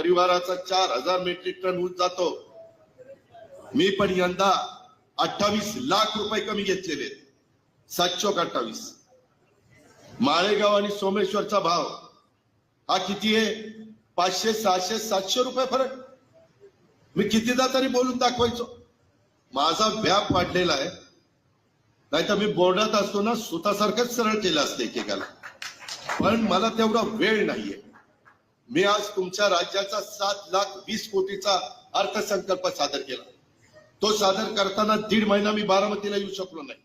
परिवाराचा चार हजार मेट्रिक टन ऊस जातो. मी पण यंदा अठ्ठावीस लाख रुपये कमी घेतलेले आहेत. सातशे अठ्ठावीस. माळेगाव आणि सोमेश्वरचा भाव हा किती आहे? पाचशे सहाशे सातशे रुपये फरक. मी कितीदा तरी बोलून दाखवायचो. माझा व्याप वाढलेला आहे. नाहीतर मी बोर्डात असतो ना स्वतःसारखंच सरळ केलं असतं एकेकाला. पण मला तेवढा वेळ नाहीये. मी आज तुमच्या राज्याचा सात लाख वीस कोटीचा अर्थसंकल्प सादर केला. तो सादर करताना दीड महिना मी बारामतीला येऊ शकलो नाही.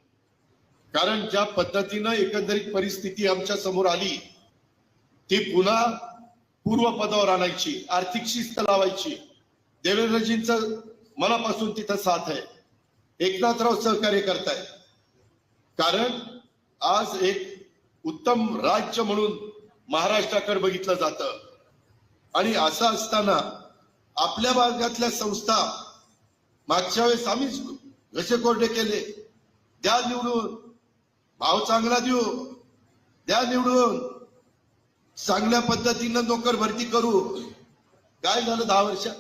कारण ज्या पद्धतीनं एकंदरीत परिस्थिती आमच्यासमोर आली ती पुन्हा पूर्वपदावर आणायची आर्थिक शिस्त लावायची. देवेंद्रजींच मनापासून तिथं साथ आहे. एकनाथराव सहकार्य करताय. कारण आज एक उत्तम राज्य म्हणून महाराष्ट्राकडे बघितलं जातं. आणि असं असताना आपल्या भागातल्या संस्था मागच्या वेळेस आम्हीच घसे कोरडे केले. द्या निवडून भाव चांगला देऊ. द्या निवडून. चांगल्या पद्धतीनं नोकर भरती करू. काय झालं दहा वर्षात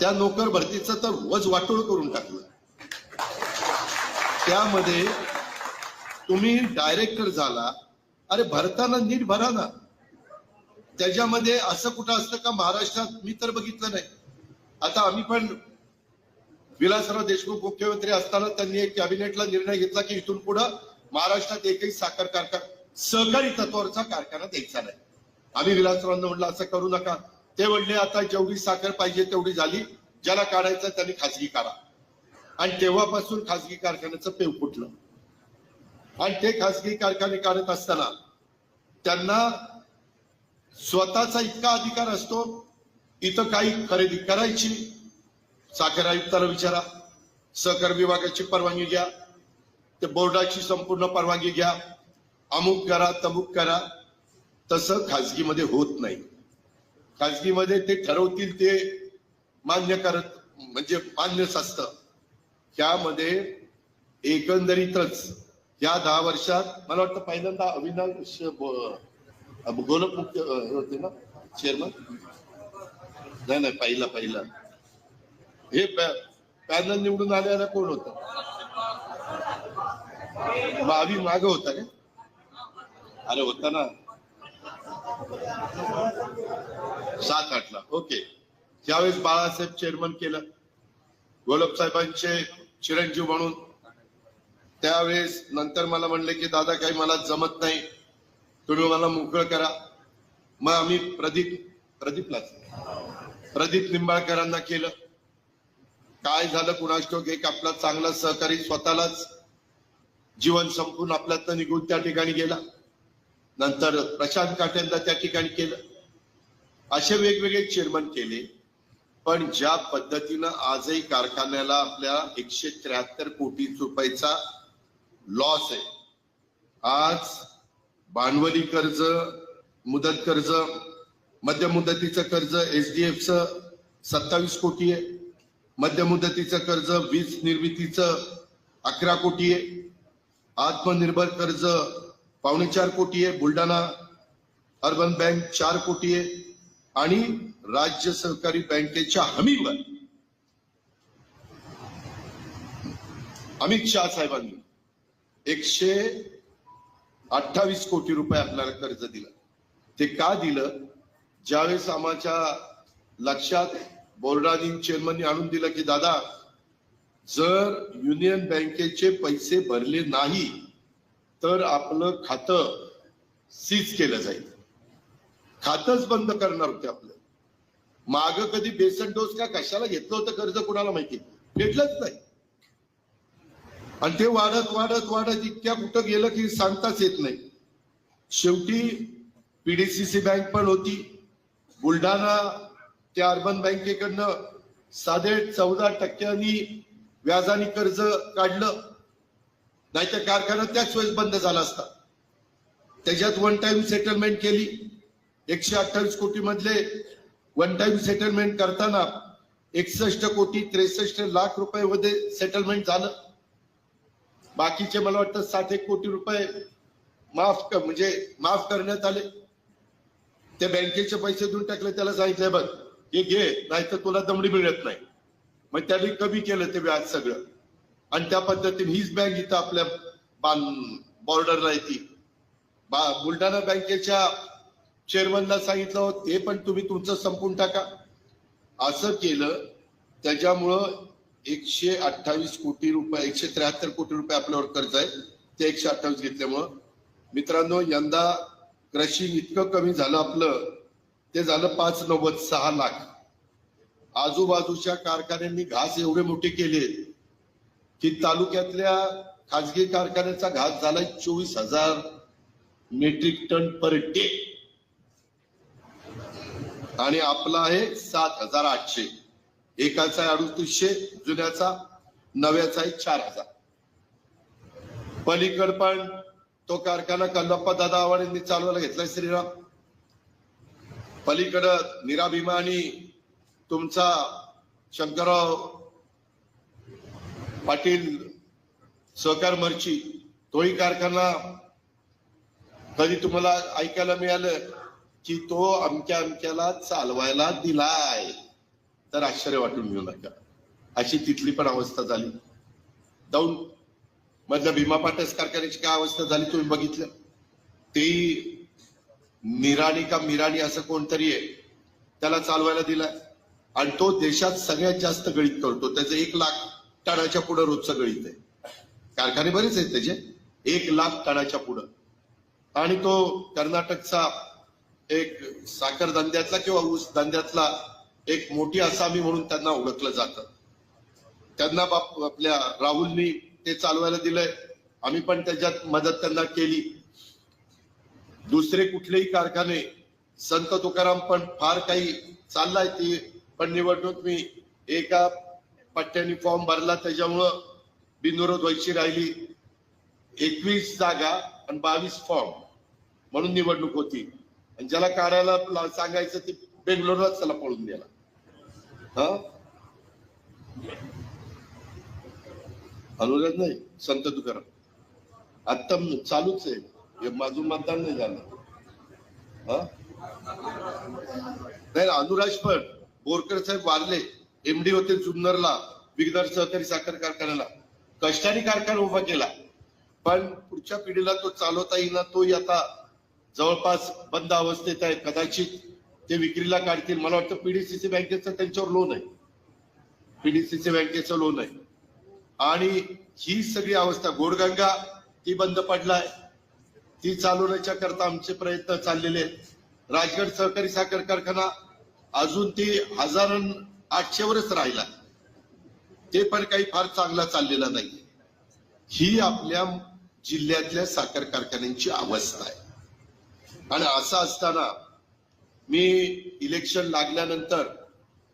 त्या नोकर भरतीचं तर वज वाटोळ करून टाकलं. त्यामध्ये तुम्ही डायरेक्टर झाला. अरे भरताना नीट भरा ना. त्याच्यामध्ये असं कुठं असतं का महाराष्ट्रात? मी तर बघितलं नाही. आता आम्ही पण विलासराव देशमुख मुख्यमंत्री असताना त्यांनी एक कॅबिनेटला निर्णय घेतला की इथून पुढं महाराष्ट्रात एकही साखर कारखाना सहकारी तत्वावरचा कारखाना द्यायचा नाही. आम्ही विलासरावांना म्हणलं असं करू नका. ते म्हणले आता जेवढी साखर पाहिजे तेवढी झाली. ज्याला काढायचं त्यांनी खाजगी काढा. आणि तेव्हापासून खाजगी कारखान्याचं पेव फुटलं. आणि ते खाजगी कारखाने काढत असताना त्यांना स्वतःचा इतका अधिकार असतो इथं काही खरेदी करायची साखर आयुक्ताला विचारा सहकार विभागाची परवानगी घ्या ते बोर्डाची संपूर्ण परवानगी घ्या अमुक करा तमुक करा तसं खाजगीमध्ये होत नाही. खाजगीमध्ये ते ठरवतील ते म्हणजे मान्य करत म्हणजे मान्यच असतं त्यामध्ये एकंदरीतच या दहा वर्षात मला वाटतं पहिल्यांदा अविनाश ब- मुख्य हे होते ना चेअरमन नाही नाही पहिला पहिला. हे पॅनल निवडून आलेला कोण होता? आम्ही माग होता का? अरे होता ना. सात आठला. ओके. त्यावेळेस बाळासाहेब चेअरमन केलं गोलब साहेबांचे चिरंजीव म्हणून त्यावेळेस नंतर मला म्हणले की दादा काही मला जमत नाही. तुम्ही मला मोकळं करा. मग आम्ही प्रदीप प्रदीपलाच. प्रदीप निंबाळकरांना केलं. काय झालं कुणाष्टोक? एक आपला चांगला सहकारी स्वतःलाच जीवन संपून आपल्यातनं निघून त्या ठिकाणी गेला. नंतर प्रशांत काट्यांना त्या ठिकाणी केलं. असे वेगवेगळे चेअरमन केले. पण ज्या पद्धतीनं आजही कारखान्याला आपल्या एकशे त्र्याहत्तर कोटी रुपयाचा लॉस आहे. आज भांडवली कर्ज मुदत कर्ज मध्य मुदतीचं कर्ज एच डी एफचं सत्तावीस कोटी आहे. मध्य मुदतीचं कर्ज वीज निर्मितीचं अकरा कोटी आहे. आत्मनिर्भर कर्ज पावणे चार कोटी आहे. बुलढाणा अर्बन बँक चार कोटी आहे. आणि राज्य सहकारी बँकेच्या हमीवर अमित शहा साहेबांनी एकशे अठ्ठावीस कोटी रुपये आपल्याला कर्ज दिलं. ते का दिलं? ज्यावेळेस आम्हाच्या लक्षात बोर्डानी चेअरमननी आणून दिलं की दादा जर युनियन बँकेचे पैसे भरले नाही तर आपलं खातं सीज केलं जाईल. खातच बंद करणार होते आपलं. माग कधी बेसन डोस का कशाला घेतलं होतं कर्ज कुणाला माहिती? भेटलंच नाही. आणि ते वाढत वाढत वाढत इतक्या कुठं गेलं की सांगताच येत नाही. शेवटी पीडीसीसी बँक पण होती. बुलढाणा त्या अर्बन बँकेकडनं साधे चौदा टक्क्यांनी व्याजाने कर्ज काढलं. नाही तर कारखाना त्याच वेळेस बंद झाला असता. त्याच्यात वन टाइम सेटलमेंट केली. एकशे अठ्ठावीस कोटी मधले वन टाइम सेटलमेंट करताना एकसष्ट कोटी त्रेसष्ट लाख रुपये मध्ये सेटलमेंट झालं. बाकीचे मला वाटतं साठ एक कोटी रुपये माफ क- म्हणजे माफ करण्यात आले. त्या बँकेचे पैसे देऊन टाकले त्याला सांगितलंय बघ हे घे नाही तर तुला दमडी मिळत नाही. मग त्याने कमी केलं ते व्याज सगळं. आणि त्या पद्धतीने हीच बँक इथं आपल्या बॉर्डरला येते. बा बुलढाणा बँकेच्या चेअरमनला सांगितलं होतं ते पण तुम्ही तुमचं संपून टाका. असं केलं. त्याच्यामुळं एकशे अठ्ठावीस कोटी रुपये एकशे त्र्याहत्तर कोटी रुपये आपल्यावर कर्ज आहे. ते एकशे अठ्ठावीस घेतल्यामुळं मित्रांनो यंदा क्रशिंग इतकं कमी झालं आपलं ते झालं पाच नव्वद सहा लाख. आजूबाजूच्या कारखान्यांनी घास एवढे मोठे केले की तालुक्यातल्या खाजगी कारखान्याचा घास झालाय चोवीस हजार मेट्रिक टन पर डे. आणि आपला आहे सात हजार आठशे. एकाचा आहे अडुतीसशे जुन्याचा नव्याचा आहे चार हजार. पलीकड पण तो कारखाना कल्लप्पा दादा आव्हाडांनी चालवायला घेतलाय श्रीराम. पलीकडं निराभिमानी आणि तुमचा शंकरराव पाटील सहकार मर्ची तोही कारखाना कधी तुम्हाला ऐकायला मिळालं की तो अमक्या अमक्याला चालवायला दिलाय? तर आश्चर्य वाटून घेऊ नका. अशी तिथली पण अवस्था झाली. जाऊन मधल्या भीमा पाटस कारखान्याची काय अवस्था झाली तुम्ही बघितलं? ते निराणी का मिराणी असं कोणतरी आहे. त्याला चालवायला दिलाय. आणि तो देशात सगळ्यात जास्त गळीत करतो. त्याचं एक लाख टनाच्या पुढं रोजचं गळीत आहे. कारखाने बरेच आहेत त्याचे. एक लाख टनाच्या पुढं. आणि तो कर्नाटकचा एक साखर धंद्यातला किंवा ऊस धंद्यातला एक मोठी असामी म्हणून त्यांना ओळखलं जातं. त्यांना बाप आपल्या राहुलनी ते चालवायला दिलंय. आम्ही पण त्याच्यात मदत त्यांना केली. दुसरे कुठलेही कारखाने संत तुकाराम पण फार काही चाललाय ती पण निवडणूक मी एका पट्ट्याने फॉर्म भरला त्याच्यामुळं बिनविरोध व्हायची राहिली. एकवीस जागा आणि बावीस फॉर्म म्हणून निवडणूक होती. आणि ज्याला काढायला सांगायचं ते बेंगलोरलाच त्याला पळून गेला. अनुराग नाही संत तुकाराम. आत्ता चालूच आहे. हे माझं मतदान नाही झालं. हा? नाही अनुराज पण बोरकर साहेब वारले. एमडी होते जुन्नरला विगदार सहकारी साखर कारखान्याला. कष्टाने कारखाना उभा केला. पण पुढच्या पिढीला तो चालवता येईना तोही आता जवळपास बंद अवस्थेत आहे कदाचित ते विक्रीला काढतील. मला वाटतं पीडीसीसी बँकेचं त्यांच्यावर लोन आहे. पीडीसीसी बँकेचं लोन आहे. आणि ही सगळी अवस्था गोडगंगा ती बंद पडलाय. ती चालवण्याच्या करता आमचे प्रयत्न चाललेले आहेत. राजगड सहकारी साखर कारखाना अजून ती हजार आठशेवरच राहिला. ते पण काही फार चांगला चाललेला नाही. ही आपल्या जिल्ह्यातल्या साखर कारखान्यांची अवस्था आहे. आणि असं असताना मी इलेक्शन लागल्यानंतर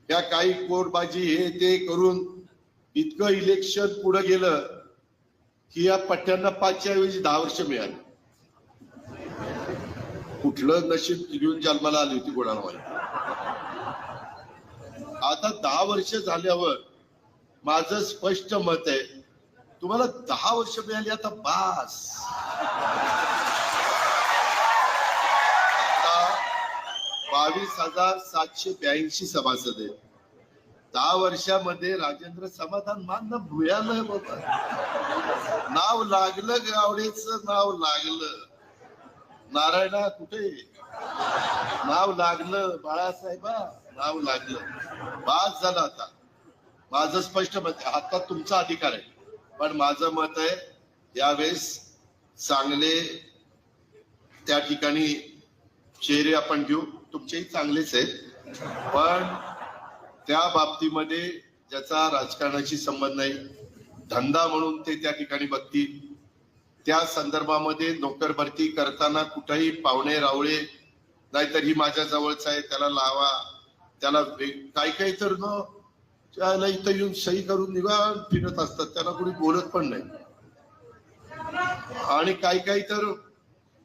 त्या काही कोरबाजी हे ते करून इतकं इलेक्शन पुढे गेलं की या पट्ट्यांना पाचच्या ऐवजी दहा वर्ष मिळाली. कुठलं नशीब घेऊन जन्माला आली होती गोडाणवाली आता दहा वर्ष झाल्यावर माझं स्पष्ट मत आहे तुम्हाला दहा वर्ष मिळाली आता बास आता बावीस हजार सातशे ब्याऐंशी सभासद. आहेत दहा वर्षामध्ये राजेंद्र समाधान मानलं भुयालं बाबा नाव लागलं गावडेच नाव लागलं. नारायणा कुठे? नाव लागलं बाळासाहेबा नाव लागलं. बास झालं आता. माझं स्पष्ट मत आहे आता तुमचा अधिकार आहे. पण माझं मत आहे यावेळेस चांगले त्या ठिकाणी चेहरे आपण घेऊ. तुमचेही चांगलेच आहेत. पण त्या बाबतीमध्ये ज्याचा राजकारणाशी संबंध नाही धंदा म्हणून ते त्या ठिकाणी बघतील. त्या संदर्भामध्ये नोकर भरती करताना कुठेही पाहुणे रावळे नाहीतर ही माझ्या जवळच आहे त्याला लावा. त्याला काही काही तर न त्याला इथं येऊन सही करून निवांत फिरत असतात. त्याला कोणी बोलत पण नाही. आणि काही काही तर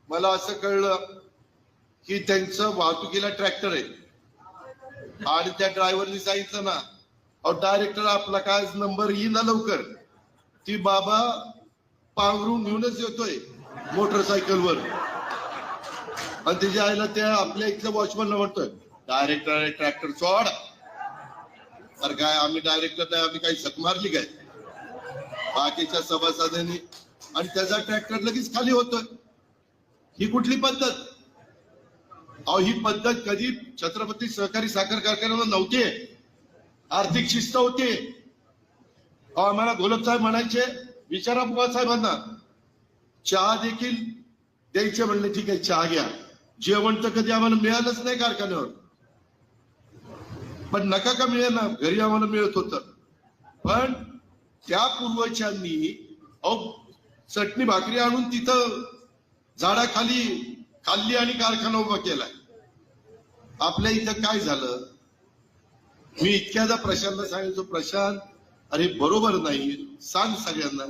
मला असं कळलं की त्यांचं वाहतुकीला ट्रॅक्टर आहे. आणि त्या ड्रायव्हरनी सांगितलं ना अहो डायरेक्टर आपला काय नंबर येईल ना लवकर? ती बाबा पांघरून घेऊनच येतोय मोटरसायकलवर आणि तिच्या आईला त्या आपल्या इथल्या वॉचमॅनला म्हणतोय डायरेक्टर ट्रॅक्टर सोड. अरे काय आम्ही डायरेक्टर नाही आम्ही काही सक मारली काय? बाकीच्या सभासदांनी आणि त्याचा ट्रॅक्टर लगेच खाली होतोय. ही कुठली पद्धत? अहो ही पद्धत कधी छत्रपती सहकारी साखर कारखान्यावर नव्हती. आर्थिक शिस्त होती. अहो आम्हाला घोलप साहेब म्हणायचे विचारा बुवा साहेबांना. चहा देखील द्यायचे म्हणले ठीक आहे चहा घ्या. जेवण तर कधी आम्हाला मिळालंच नाही कारखान्यावर. पण नका का मिळेना घरी आम्हाला मिळत होत. पण त्या पूर्वजांनी अहो चटणी भाकरी आणून तिथं झाडाखाली खाल्ली आणि कारखाना उभा केलाय. आपल्या इथं काय झालं? मी इतक्यादा प्रशांतला सांगायचो प्रशांत अरे बरोबर नाही सांग सगळ्यांना.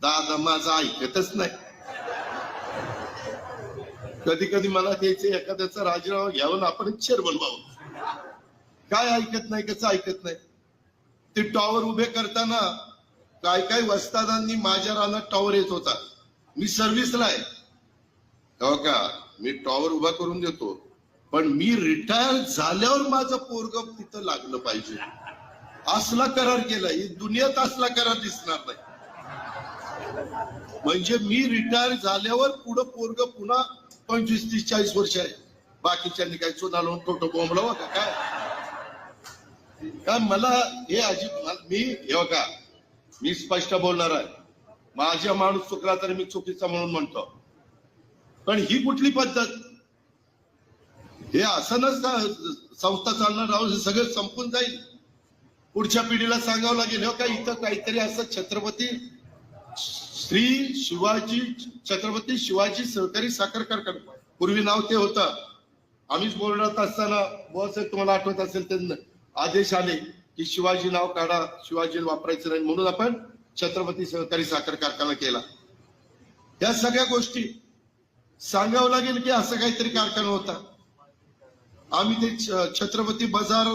दादा माझा ऐकतच नाही. कधी कधी मला त्याचे एखाद्याचा राजीनामा घ्यावं आपण शेर बनवावं काय ऐकत नाही कसं ऐकत नाही? ते टॉवर उभे करताना काय काय वस्तादांनी माझ्या रानात टॉवर येत होता. मी सर्व्हिसला आहे. हो का? मी टॉवर उभा करून देतो. पण मी रिटायर झाल्यावर माझं पोरग तिथं लागलं पाहिजे. असला करार केला. ही दुनियात असला करार दिसणार नाही. म्हणजे मी रिटायर झाल्यावर पुढं पोरग पुन्हा पंचवीस तीस चाळीस वर्ष आहे. बाकीच्यांनी काय चुना लावून टोटो बोंबलावा का काय? काय मला हे अजिब मी हे का मी स्पष्ट बोलणार आहे. माझ्या माणूस चुकला तरी मी चुकीचा म्हणून म्हणतो. पण ही कुठली पद्धत? हे असं नसतं संस्था चालणार राहून हे सगळं संपून जाईल. पुढच्या पिढीला सांगावं लागेल हो का इथं काहीतरी असं छत्रपती श्री शिवाजी छत्रपती शिवाजी सहकारी साखर कारखाना. पूर्वी नाव ते होतं. आम्हीच बोलत असताना बस तुम्हाला आठवत असेल तर आदेश आले की शिवाजी नाव काढा शिवाजी वापरायचं नाही म्हणून आपण छत्रपती सहकारी साखर कारखाना केला. या सगळ्या गोष्टी सांगावं लागेल की असं काहीतरी कारखाना होता. आम्ही ते छ- छत्रपती बाजार